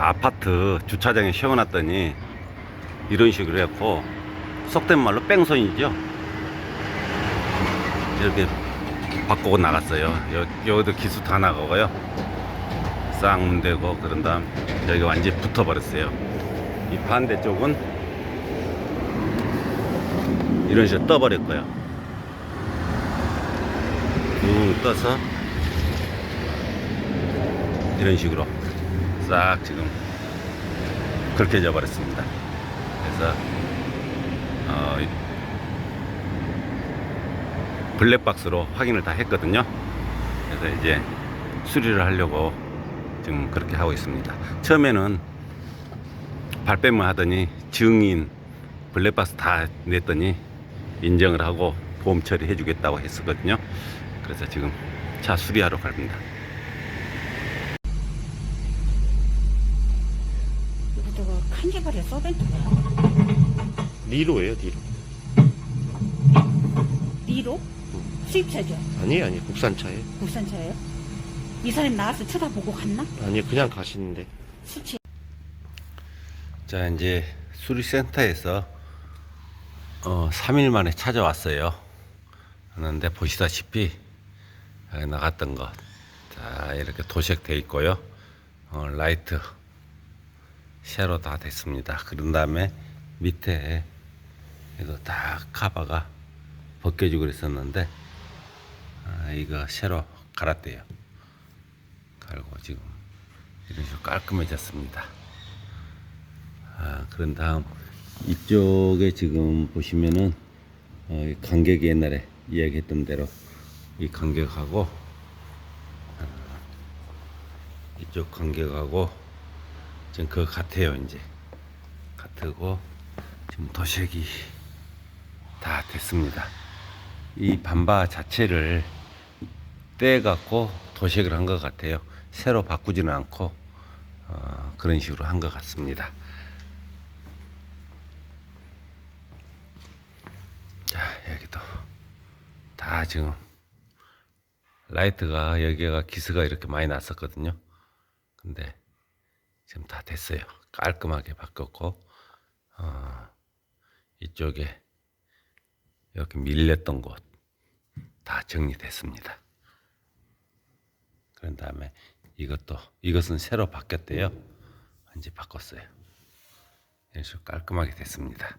아파트 주차장에 세워놨더니 이런 식으로 해갖고 속된 말로 뺑소니죠. 이렇게 바꾸고 나갔어요. 여, 여기도 기수 다 나가고요. 싹 문대고 그런 다음 여기 완전히 붙어버렸어요. 이 반대쪽은 이런 식으로 떠버렸고요. 쭉 떠서 이런 식으로 싹 지금 긁혀져 버렸습니다. 그래서 어, 이 블랙박스로 확인을 다 했거든요. 그래서 이제 수리를 하려고 지금 그렇게 하고 있습니다. 처음에는 발뺌을 하더니 증인 블랙박스 다 냈더니 인정을 하고 보험 처리해 주겠다고 했었거든요. 그래서 지금 차 수리하러 갑니다. 저거 칸지발에 써벤트 리로예요, 리로. 리로? 수입차죠? 아니, 아니, 국산차예요. 국산차예요? 이 사람이 나와서 쳐다보고 갔나? 아니, 그냥 가시는데. 수치 자, 이제 수리센터에서 어, 3일 만에 찾아왔어요. 그런데 보시다시피 나갔던 것. 자, 이렇게 도색돼 있고요. 어, 라이트 쉐로 다 됐습니다. 그런 다음에 밑에 이거 다 카바가 벗겨지고 그랬었는데 아, 이거 쉐로 갈았대요. 갈고 지금 이런 식으로 깔끔해졌습니다. 아, 그런 다음 이쪽에 지금 보시면은 어, 이 간격이 옛날에 이야기했던 대로 이 간격하고 아, 이쪽 간격하고 지금 그거 같아요 이제 같고 지금 도색이 다 됐습니다. 이 반바 자체를 떼 갖고 도색을 한 것 같아요. 새로 바꾸지는 않고 어, 그런 식으로 한 것 같습니다. 자, 여기도 다 지금 라이트가 여기가 기스가 이렇게 많이 났었거든요. 근데 지금 다 됐어요. 깔끔하게 바뀌었고 어, 이쪽에 이렇게 밀렸던 곳 다 정리됐습니다. 그런 다음에 이것도 이것은 새로 바뀌었대요. 이제 바꿨어요. 식으로 깔끔하게 됐습니다.